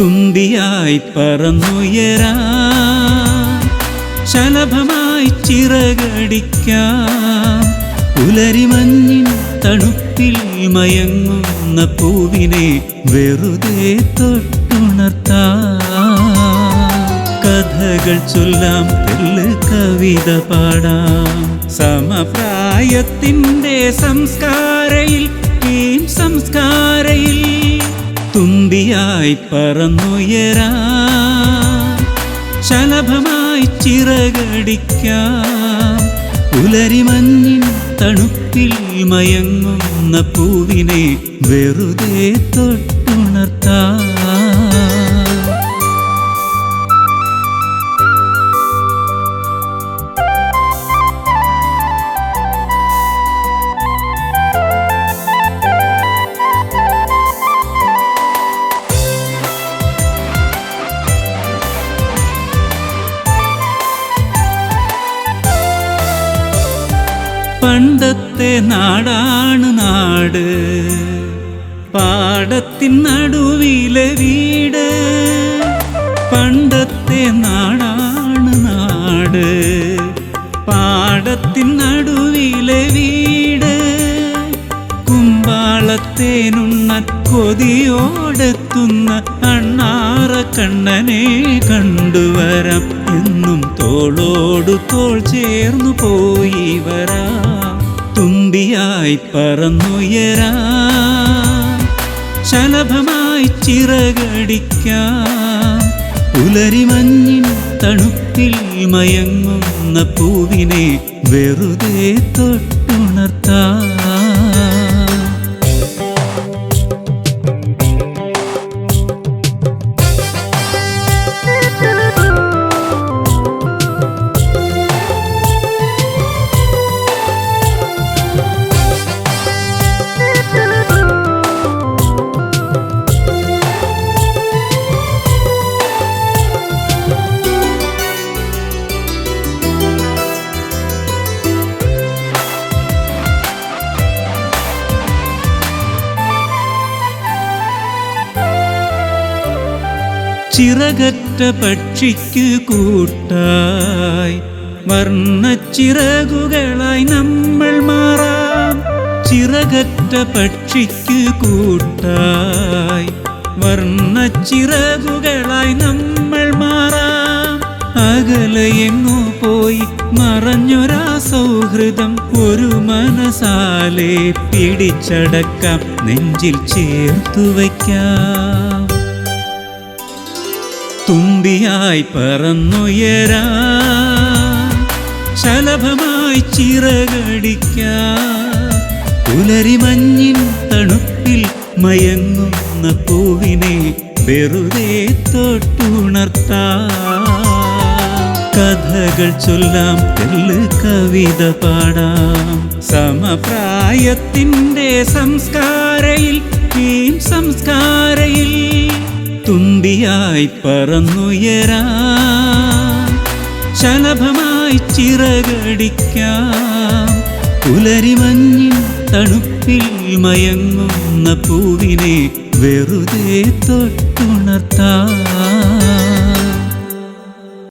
തുന്തിയായി പറന്നുയരാ. ശലഭമായി ചിറകടിക്കാം. പുലരിമഞ്ഞിൻ തണുപ്പിൽ മയങ്ങുന്ന പൂവിനെ വെറുതെ തൊട്ടുണർത്താ. കഥകൾ ചൊല്ലാം തെല്ല് കവിത പാടാം. സമപ്രായത്തിന്റെ സംസ്കാരയിൽ ടീം സംസ്കാരയിൽ തുമ്പിയായി പറന്നുയരാ. ശലഭമായി ചിറകടിക്കാം. പുലരിമഞ്ഞിൻ തണുപ്പിൽ മയങ്ങുന്ന പൂവിനെ വെറുതെ തൊട്ടുണർത്താം. പണ്ടത്തെ നാടാണ് നാട്. പാടത്തിൻ നടുവിലെ വീട് പണ്ടത്തെ നാടാണ് നാട്. പാടത്തിൻ നടുവിലെ വീട് കുമ്പാളത്തേനുണ്ണ കൊതിയോടെത്തുന്ന അണ്ണാറ കണ്ണനെ കണ്ടുവരാം. എന്നും തോളോടു തോൾ ചേർന്നു പോയി വരാം. തുമ്പിയായി പറന്നുയരാ. ശലഭമായി ചിറകടിക്കാം. പുലരിമഞ്ഞിൻ തണുപ്പിൽ മയങ്ങുന്ന പൂവിനെ വെറുതെ തൊട്ടുണർത്താം. ചിറകറ്റ പക്ഷിക്ക് കൂട്ടായി വർണച്ചിറകുകളായി നമ്മൾ മാറാം. ചിറകറ്റ പക്ഷിക്ക് കൂട്ടായി വർണച്ചിറകുകളായി നമ്മൾ മാറാം. അകലയെങ്ങോ പോയി മറഞ്ഞൊരാ സൗഹൃദം ഒരു മനസാലെ പിടിച്ചടക്കാം. നെഞ്ചിൽ ചേർത്തു വയ്ക്കാം. തുമ്പിയായി പറന്നുയരാ. ശലഭമായി ചിറകടിക്ക. പുലരിമഞ്ഞിൻ തണുപ്പിൽ മയങ്ങുന്ന പൂവിനെ വെറുതെ തൊട്ടുണർത്ത. കഥകൾ ചൊല്ലാം തെല്ല് കവിത പാടാം. സമപ്രായത്തിന്റെ സംസ്കാരയിൽ ഈ സംസ്കാരയിൽ തുമ്പിയായി പറന്നുയരാ. ശലഭമായി ചിറകടിക്കാം. പുലരിമഞ്ഞിൽ തണുപ്പിൽ മയങ്ങുന്ന പൂവിനെ വെറുതെ തൊട്ടുണർത്താം.